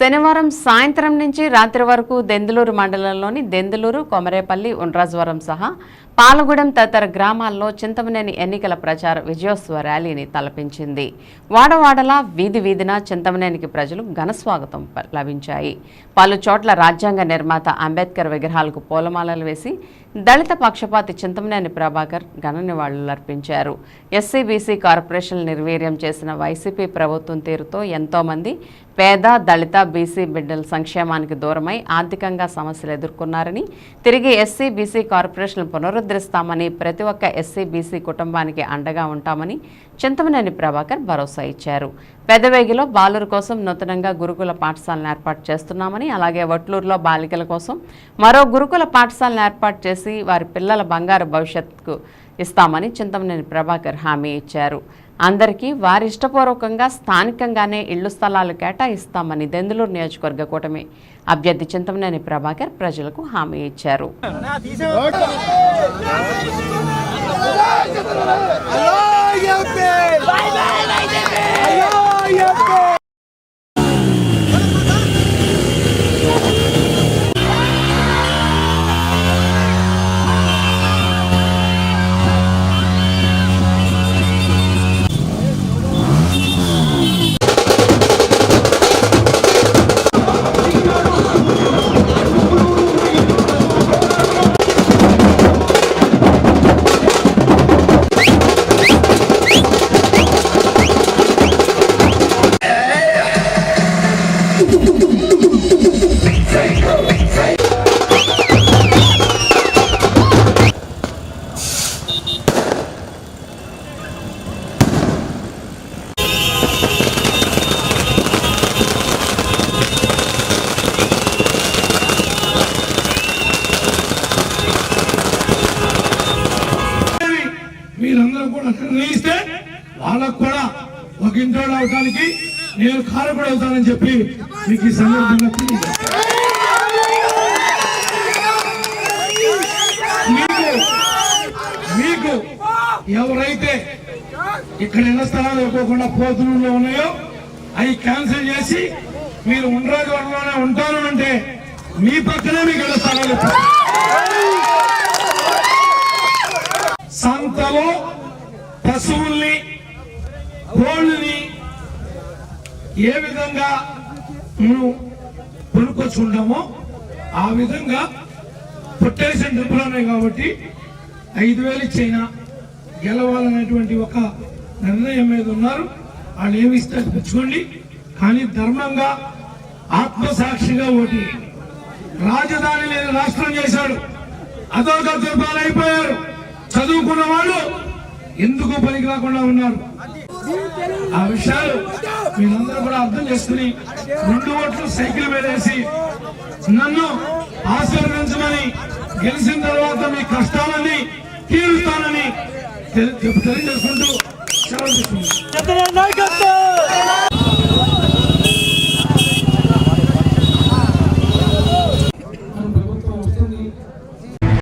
శనివారం సాయంత్రం నుంచి రాత్రి వరకు దెందులూరు మండలంలోని దెందులూరు కొమరేపల్లి ఉండ్రాజవరం సహా పాలగూడెం తదితర గ్రామాల్లో చింతమనేని ఎన్నికల ప్రచార విజయోత్సవ ర్యాలీని తలపించింది. వాడవాడలా వీధి వీధిన చింతమనేనికి ప్రజలు ఘనస్వాగతం లభించాయి. పలు చోట్ల రాజ్యాంగ నిర్మాత అంబేద్కర్ విగ్రహాలకు పూలమాలలు వేసి దళిత పక్షపాతి చింతమనేని ప్రభాకర్ ఘన నివాళులర్పించారు ఎస్సీ బీసీ కార్పొరేషన్ నిర్వీర్యం చేసిన వైసీపీ ప్రభుత్వం తీరుతో ఎంతోమంది పేద దళిత బీసీ బిడ్డల సంక్షేమానికి దూరమై ఆర్థికంగా సమస్యలు ఎదుర్కొన్నారని తిరిగి ఎస్సీ బీసీ కార్పొరేషన్ పునరుద్ధరిస్తామని ప్రతి ఒక్క ఎస్సీ బీసీ కుటుంబానికి అండగా ఉంటామని చింతమనేని ప్రభాకర్ భరోసా ఇచ్చారు. పెదవేగిలో బాలుర కోసం నూతనంగా గురుకుల పాఠశాలను ఏర్పాటు చేస్తున్నామని అలాగే వట్లూరులో బాలికల కోసం మరో గురుకుల పాఠశాలను ఏర్పాటు చేసి వారి పిల్లల బంగారు భవిష్యత్తుకు ఇస్తామని చింతమనేని ప్రభాకర్ హామీ ఇచ్చారు. అందరికీ వారి ఇష్టపూర్వకంగా స్థానికంగానే ఇళ్ళు స్థలాలు కేటాయిస్తామని దెందులూరు నియోజకవర్గ కూటమి అభ్యర్థి చింతమనేని ప్రభాకర్ ప్రజలకు హామీ ఇచ్చారు మీరందరూ కూడా నిర్ణయిస్తే వాళ్ళకు కూడా ఒక ఇంటోడు అవడానికి నేను కారకుడు అవుతానని చెప్పి మీకు ఈ సందర్భంగా మీకు మీకు ఎవరైతే ఇక్కడ ఎన్న స్థలాలు ఇవ్వకుండా పోతున్నలో ఉన్నాయో అవి క్యాన్సిల్ చేసి మీరు ఉండరాజవరంలోనే ఉంటాను అంటే మీ పక్కనే మీకు ఎన్న స్థలాలు ఇస్తారు పశువుల్ని కోళ్ళని ఏ విధంగా మనం కొనుక్కొచ్చుకుంటామో ఆ విధంగా పొట్టేషన్ డబ్బులు కాబట్టి ఐదు వేలు ఇచ్చైనా గెలవాలనేటువంటి ఒక నిర్ణయం మీద ఉన్నారు. వాళ్ళు ఏమి ఇస్తే తెచ్చుకోండి. కానీ ధర్మంగా ఆత్మసాక్షిగా ఓటి. రాజధాని లేని రాష్ట్రం చేశాడు. అదొక దుర్బాలైపోయారు. అయిపోయారు చదువుకున్న వాళ్ళు ఎందుకు పనికి రాకుండా ఉన్నారు? ఆ విషయాలు మీరందరూ కూడా అర్థం చేసుకుని రెండు ఓట్లు సైకిల్ వేసి నన్ను ఆశీర్వదించమని గెలిచిన తర్వాత మీ కష్టాలని తీరుస్తానని తెలియజేసుకుంటూ సెలవు తీసుకుంటాను